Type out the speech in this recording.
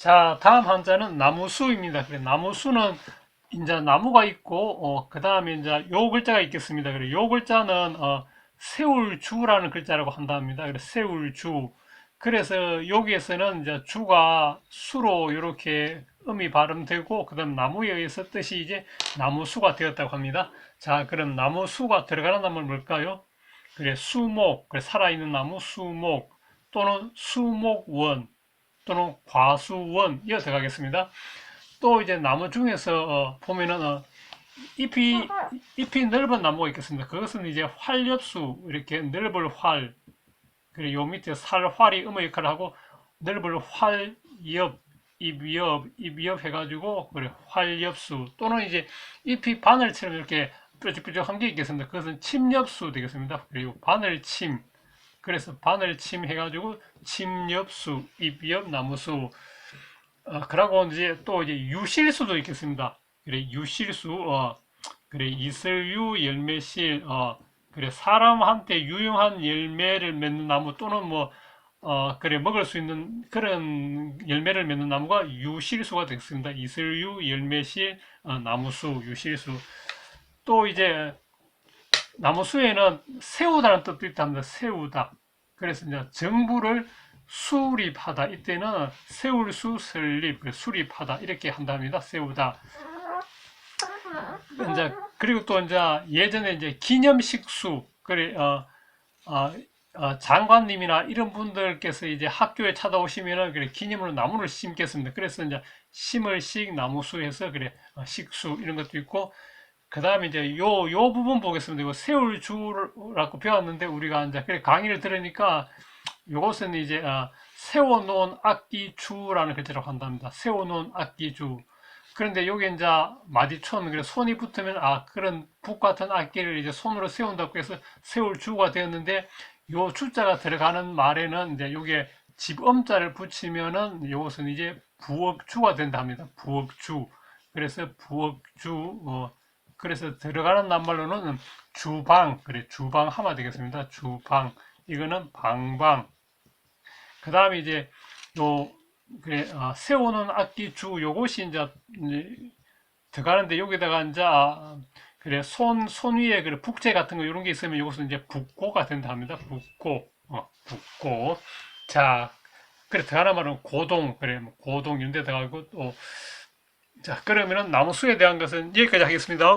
자, 다음 한자는 나무수입니다. 그래, 나무수는 이제 나무가 있고, 어, 그 다음에 이제 요 글자가 있겠습니다. 그래, 요 글자는, 어, 세울주라는 글자라고 한답니다. 그래, 세울주. 그래서 여기에서는 이제 주가 수로 이렇게 음이 발음되고, 그 다음 나무에 의해서 뜻이 이제 나무수가 되었다고 합니다. 자, 그럼 나무수가 들어가는 나무는 뭘까요? 그래, 수목. 그래, 살아있는 나무 수목. 또는 수목원. 또는 과수원 이어 들어가겠습니다. 또 이제 나무 중에서 어, 보면은 어, 잎이 잎이 넓은 나무가 있겠습니다. 그것은 이제 활엽수 이렇게 넓을 활 그리고 요 밑에 살활이 음의 역할을 하고 넓을 활엽 잎엽 잎엽 해가지고 그래 활엽수 또는 이제 잎이 바늘처럼 이렇게 뾰족뾰족한 게 있겠습니다. 그것은 침엽수 되겠습니다. 그리고 바늘침 그래서 바늘침 해가지고 침엽수, 잎엽, 나무수. 어, 그러고 이제 또 이제 유실수도 있겠습니다. 그래 유실수, 어, 그래 이슬유, 열매실, 어, 그래 사람한테 유용한 열매를 맺는 나무 또는 뭐 어, 그래 먹을 수 있는 그런 열매를 맺는 나무가 유실수가 되겠습니다. 이슬유, 열매실, 어, 나무수, 유실수. 또 이제 나무 수에는 세우다는 뜻도 있답니다. 세우다. 그래서 이제 정부를 수립하다. 이때는 세울 수 설립, 수립하다. 이렇게 한답니다. 세우다. 이제 그리고 또 이제 예전에 이제 기념식수 그래 어, 어, 어, 장관님이나 이런 분들께서 이제 학교에 찾아오시면은 그래 기념으로 나무를 심겠습니다. 그래서 이제 심을 식 나무수해서 그래 어, 식수 이런 것도 있고 그 다음에 이제 요, 요 부분 보겠습니다. 이거 세울 주라고 배웠는데 우리가 이제 그래 강의를 들으니까 요것은 이제 어, 세워놓은 악기 주라는 글자로 한답니다. 세워놓은 악기 주. 그런데 여기 이제 마디촌, 그래 손이 붙으면 아 그런 북 같은 악기를 이제 손으로 세운다고 해서 세울 주가 되었는데 요 주자가 들어가는 말에는 이제 요게 집음자를 붙이면은 요것은 이제 부엌주가 된답니다. 부엌주. 그래서 부엌주, 어, 그래서 들어가는 낱말로는 주방, 그래, 주방 하면 되겠습니다. 주방. 이거는 방방. 그 다음에 이제, 요, 그래, 아, 세우는 악기 주, 요것이 이제, 들어가는데 여기다가 이제, 아, 그래, 손, 손 위에 그래, 북재 같은 거 이런 게 있으면 요것은 이제 북고가 된다 합니다. 북고. 어, 북고. 자, 그래, 들어가는 말은 고동, 그래, 뭐 고동 이런 데 들어가고 또, 자, 그러면은 나무 수에 대한 것은 여기까지 하겠습니다.